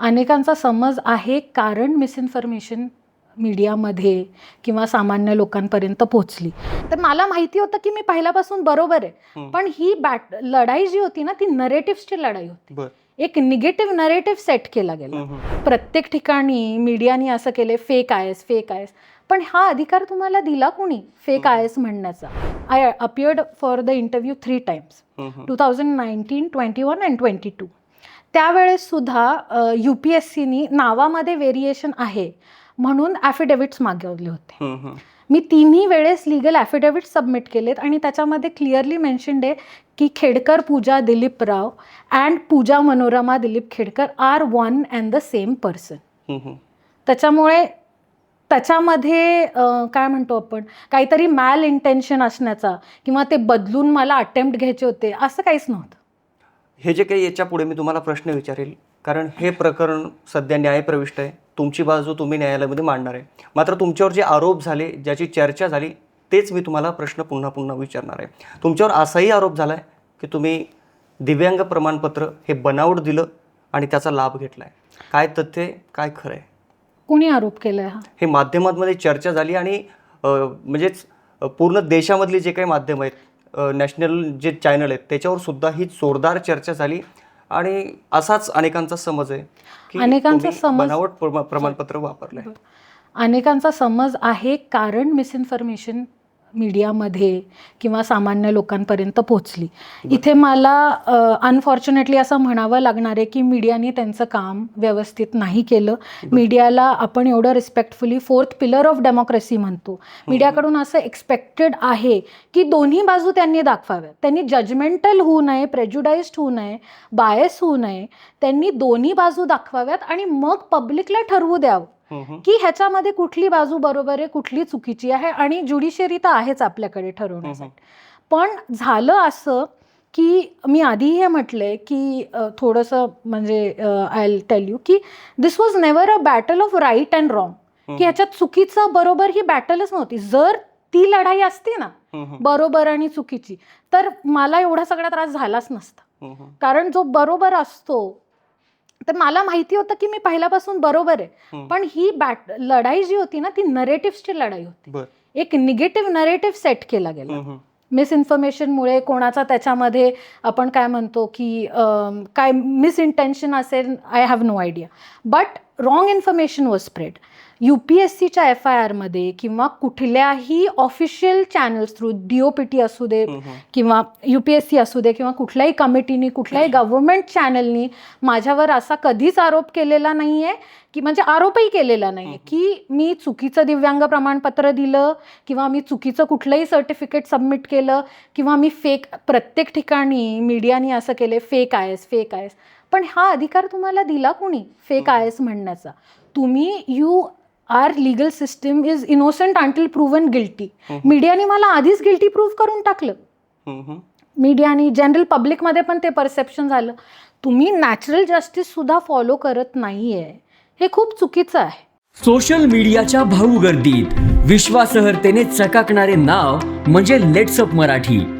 अनेकांचा समज आहे कारण मिसइन्फॉर्मेशन मीडियामध्ये किंवा सामान्य लोकांपर्यंत पोहोचली. तर मला माहिती होतं की मी पहिल्यापासून बरोबर आहे. पण ही बॅट लढाई जी होती ना ती नरेटिव्सची लढाई होती. एक निगेटिव्ह नरेटिव्ह सेट केला गेला. प्रत्येक ठिकाणी मीडियाने असं केले फेक आहेस फेक आहेस पण हा अधिकार तुम्हाला दिला कोणी? फेक आहेस म्हणण्याचा. I appeared for the interview three times. Two thousand nineteen twenty one and twenty two त्यावेळेस सुद्धा यू पी एस सीनी नावामध्ये व्हेरिएशन आहे म्हणून ॲफिडेव्हिट्स मागवले होते. मी तिन्ही वेळेस लिगल ॲफिडेव्हिट सबमिट केलेत आणि त्याच्यामध्ये क्लिअरली मेन्शन्ड आहे की Khedkar Pooja Dilip Rao and Pooja Manorama Dilip Khedkar are one and the same person. त्याच्यामुळे त्याच्यामध्ये काय म्हणतो आपण काहीतरी मॅल इंटेन्शन असण्याचा किंवा ते बदलून मला अटेम्प्ट घ्यायचे होते असं काहीच नव्हतं हे जे काही याच्यापुढे मी तुम्हाला प्रश्न विचारेल कारण हे प्रकरण सध्या न्यायप्रविष्ट आहे. तुमची बाजू तुम्ही न्यायालयामध्ये मांडणार आहे. मात्र तुमच्यावर जे आरोप झाले ज्याची चर्चा झाली तेच मी तुम्हाला प्रश्न पुन्हा पुन्हा विचारणार आहे. तुमच्यावर असाही आरोप झाला आहे की तुम्ही दिव्यांग प्रमाणपत्र हे बनावट दिलं आणि त्याचा लाभ घेतला आहे काय तथ्य आहे, काय खरं आहे? कोणी आरोप केलाय हा? हे माध्यमांमध्ये चर्चा झाली आणि म्हणजेच पूर्ण देशामधली जे काही माध्यम आहेत नॅशनल जे चॅनल आहेत त्याच्यावर सुद्धा ही जोरदार चर्चा झाली. आणि असाच अनेकांचा समज आहे की अनेकांचा समज- बनावट प्रमा- प्रमाणपत्र वापरलंय. अनेकांचा समज आहे कारण मिसइन्फॉर्मेशन मीडियामध्ये किंवा सामान्य लोकांपर्यंत पोहोचली. इथे मला अनफॉर्च्युनेटली असं म्हणावं लागणार आहे की मीडियाने त्यांचं काम व्यवस्थित नाही केलं. मीडियाला आपण एवढं respectfully fourth pillar of democracy म्हणतो. मीडियाकडून असं एक्सपेक्टेड आहे की दोन्ही बाजू त्यांनी दाखवाव्यात. त्यांनी जजमेंटल होऊ नये प्रेज्युडाइज्ड होऊ नये बायस होऊ नये. त्यांनी दोन्ही बाजू दाखवाव्यात आणि मग पब्लिकला ठरवू द्यावं. की ह्याच्यामध्ये कुठली बाजू बरोबर आहे कुठली चुकीची आहे आणि ज्युडिशियरी तर आहेच आपल्याकडे ठरवण्यासाठी. पण झालं असं की मी आधी हे म्हटलंय की थोडंसं म्हणजे आय टेल यू की this was never a battle of right and wrong की ह्याच्यात चुकीचं बरोबर ही बॅटलच नव्हती. जर ती लढाई असती ना. बरोबर आणि चुकीची तर मला एवढा सगळा त्रास झालाच नसता. कारण जो बरोबर असतो तर मला माहिती होतं की मी पहिल्यापासून बरोबर आहे. पण ही बॅट लढाई जी होती ना ती नरेटिव्सची लढाई होती. एक निगेटिव्ह नरेटिव्ह सेट केला गेला. मिसइन्फॉर्मेशनमुळे कोणाचा त्याच्यामध्ये आपण काय म्हणतो की काय मिसइंटेन्शन असेल I have no idea but wrong information was spread U P S सीच्या एफ आय आरमध्ये किंवा कुठल्याही official channels through D O P T असू दे. किंवा यू पी एस सी असू दे किंवा कुठल्याही कमिटीनी कुठल्याही गव्हर्नमेंट चॅनलनी माझ्यावर असा कधीच आरोप केलेला नाही आहे की म्हणजे आरोपही केलेला नाही आहे की मी चुकीचं दिव्यांग प्रमाणपत्र दिलं किंवा मी चुकीचं कुठलंही सर्टिफिकेट सबमिट केलं किंवा मी फेक प्रत्येक ठिकाणी मीडियाने असं केले फेक आहेस फेक आहेस. पण हा अधिकार तुम्हाला दिला कोणी? फेक आहेस म्हणण्याचा. तुम्ही you are legal system is innocent until proven guilty मीडियाने मला आधीच गिल्टी प्रूव्ह करून टाकलं. हम्म, हम्म. मीडियानी जनरल पब्लिकमध्ये पण ते परसेप्शन झालं. तुम्ही नॅचरल जस्टिस सुद्धा फॉलो करत नाही आहे हे खूप चुकीचं आहे. सोशल मीडियाच्या भाऊ गर्दीत विश्वासार्हतेने चकाकणारे नाव म्हणजे लेट्सअप मराठी.